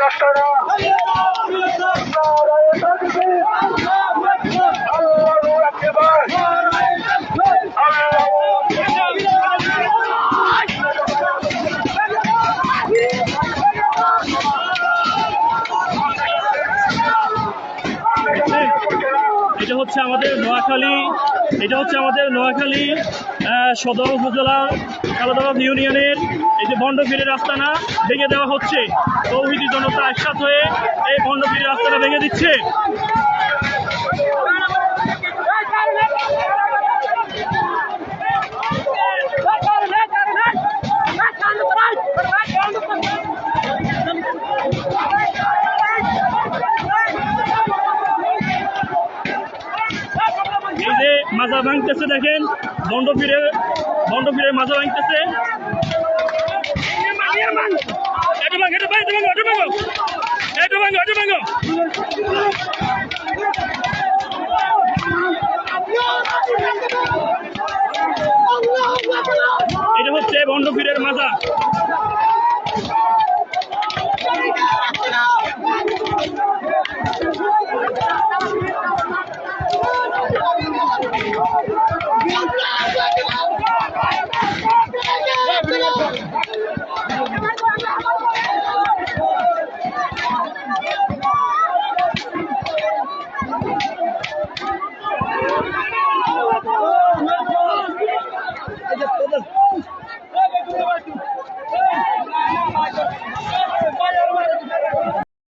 রাষ্ট্র এটা হচ্ছে আমাদের নোয়াখালী এটা হচ্ছে আমাদের নোয়াখালী সদর উপজেলার কালাদাবাদ ইউনিয়নের এই যে বন্ডফিরের রাস্তানা ভেঙে দেওয়া হচ্ছে তৌহিদি জনতা একসাথ হয়ে এই বন্ডফিরের রাস্তাটা ভেঙে দিচ্ছে এই যে মাজা ভাঙতেছে দেখেন বন্ডফিরের বন্ডফিরের মাজা ভাঙতেছে। এটা হচ্ছে বন্ডফিরের মাজা।